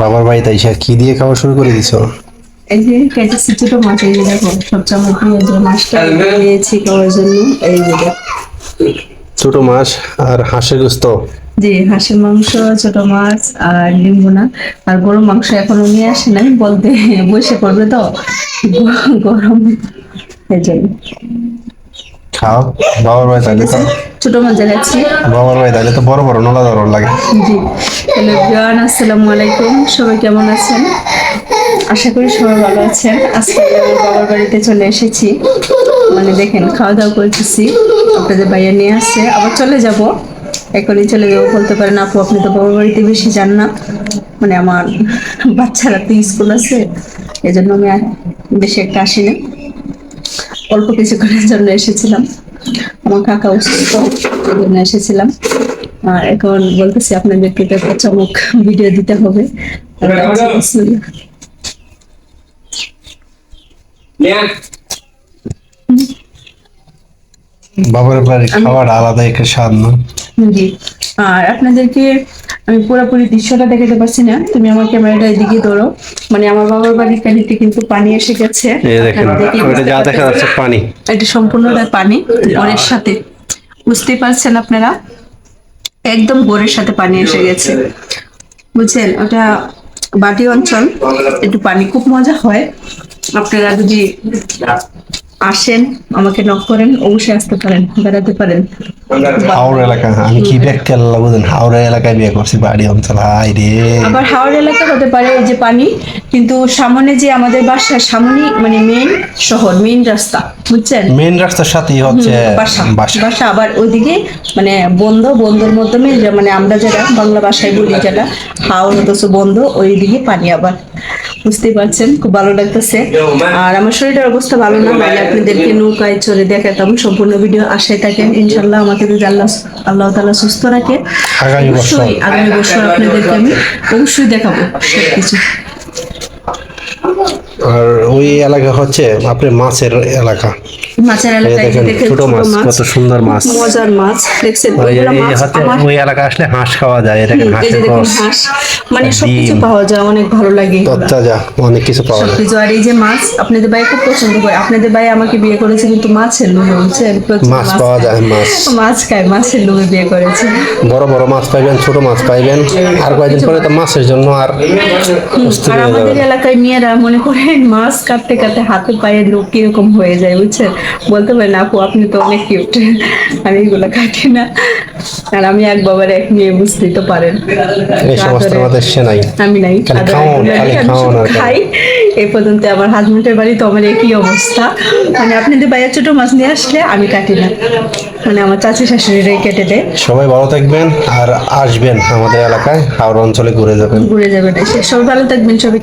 বাবার বাড়িতে এসে কি দিয়ে খাওয়া শুরু করে দিছো? এই যে কেটেছি ছোট মাছ এই যে দেখো সবচেয়ে আমার প্রিয় যে মাছটা নিয়েছি খাওয়ার জন্য এই যে ছোট মাছ আর হাঁসের গোস্ত। জি হাঁসের মাংস ছোট মাছ আর লিম্বুনা আর গরম মাংস এখনও নিয়ে আসে নাই বলতে বসে পড়বে তো। গরম এই জন্য। খাও বাবার বাড়ি তাহলে তো ছোট মাছ দেখাচ্ছি। বাবার বাড়ি তাহলে তো বড় বড় নলা ধরন লাগে। জি। হ্যালো বিয়ান আসসালামু আলাইকুম। সবাই কেমন আছেন? আশা করি সবাই ভালো আছেন। আজকে আমি আমার বাবার বাড়িতে চলে এসেছি। মানে দেখেন খাওয়া দাওয়া করতেছি। আপনাদের বাইরে নিয়ে আসছে। আবার চলে যাব। এখনই চলে যাব বলতে পারেন আপু আপনি তো বাবার বাড়িতে বেশি যান না। মানে আমার বাচ্চারা তো স্কুল আছে। এই জন্য আমি আর বেশি একটা আসি না অল্প কিছুক্ষণের জন্য এসেছিলাম। আমার কাকা অসুস্থ জন্য এসেছিলাম। আর এখন বলতেছি আপনাদেরকে একটা চমক ভিডিও দিতে হবে। বাবার বাড়ির খাবার আলাদা একটা স্বাদ না? জি। আর আপনাদেরকে আমি পুরোপুরি দৃশ্যটা দেখাতে পারছি না। তুমি আমার ক্যামেরাটা এদিকে ধরো। মানে আমার বাবার বাড়ির কালিতে কিন্তু পানি এসে গেছে। যা দেখা যাচ্ছে পানি। এটা সম্পূর্ণটাই পানি গোড়ের সাথে। বুঝতেই পারছেন আপনারা? একদম গোড়ের সাথে পানি এসে গেছে। বুঝছেন? ওটা বাটি অঞ্চল একটু পানি খুব মজা হয়। আপনারা যদি আসেন আমাকে নক করেন অবশ্যই আসতে পারেন বেড়াতে পারেন। হাওড় এলাকা আমি কি ব্যক্তি আল্লাহ বুঝেন হাওড়া এলাকায় বিয়ে করছি বাড়ি অঞ্চল হাই রে। আবার হাওড় এলাকা হতে পারে এই যে পানি কিন্তু সামনে যে আমাদের বাসার সামনে মানে মেইন শহর মেইন রাস্তা বুঝছেন? মেন রাস্তার সাথেই হচ্ছে বাসা বাসা। আবার ওইদিকে মানে বন্ধ বন্ধর মাধ্যমে যে মানে আমরা যারা বাংলা ভাষায় বলি যেটা হাওড় অথচ বন্ধ ওইদিকে পানি আবার। বুঝতেই পারছেন খুব ভালো লাগতেছে। আর আমার শরীরের অবস্থা ভালো না নাহলে আপনাদেরকে নৌকায় চড়ে দেখাতাম সম্পূর্ণ ভিডিও আশায় থাকেন ইনশাল্লাহ আমাকে যদি আল্লাহ আল্লাহ তালা সুস্থ রাখে। অবশ্যই আগামী বছর আপনাদেরকে আমি অবশ্যই দেখাবো সবকিছু। আর ওই এলাকা হচ্ছে আপনার মাছের এলাকা। মাছের দেখেন ছোট মাছ কত সুন্দর মাছ। মজার মাছ দেখছেন? ওই হচ্ছে এলাকা আসলে হাঁস খাওয়া যায় হাঁসের হাঁস। মানে সবকিছু পাওয়া যায় অনেক ভালো লাগে। তত্তাজা অনেক কিছু পাওয়া যায়। সবকিছু। আর এই যে মাছ আপনাদের ভাই খুব পছন্দ করে। আপনাদের ভাই আমাকে বিয়ে করেছে কিন্তু মাছের লোভে প্রচুর মাছ পাওয়া যায় মাছ। মাছ খায় মাছের লোভে বিয়ে করেছে। বড় বড় মাছ পাইবেন ছোট মাছ পাইবেন। আর কয়েকদিন পরে তো মাছের জন্য আর আমাদের এলাকায় মেয়েরা মনে করেন মাছ কাটতে কাটতে হাতে পায়ে লোক কীরকম হয়ে যায় বুঝছেন? বলতে পারেন আপু আপনি তো অনেক কিউট আমি এগুলো কাটি না। আর আমি এক বাবার এক মেয়ে বুঝতেই তো পারেন। আমি নাই। খাই। এই পর্যন্ত আমার হাজবেন্ডের বাড়ি তো আমার একই অবস্থা। মানে আপনাদের বাইরে ছোট মাছ নিয়ে আসলে আমি কাটি না। মানে আমার চাচি শাশুড়িরাই কেটে দেয়। সবাই ভালো থাকবেন আর আসবেন আমাদের এলাকায় হাওড়া অঞ্চলে ঘুরে যাবেন। ঘুরে যাবেন সবাই ভালো থাকবেন সবাই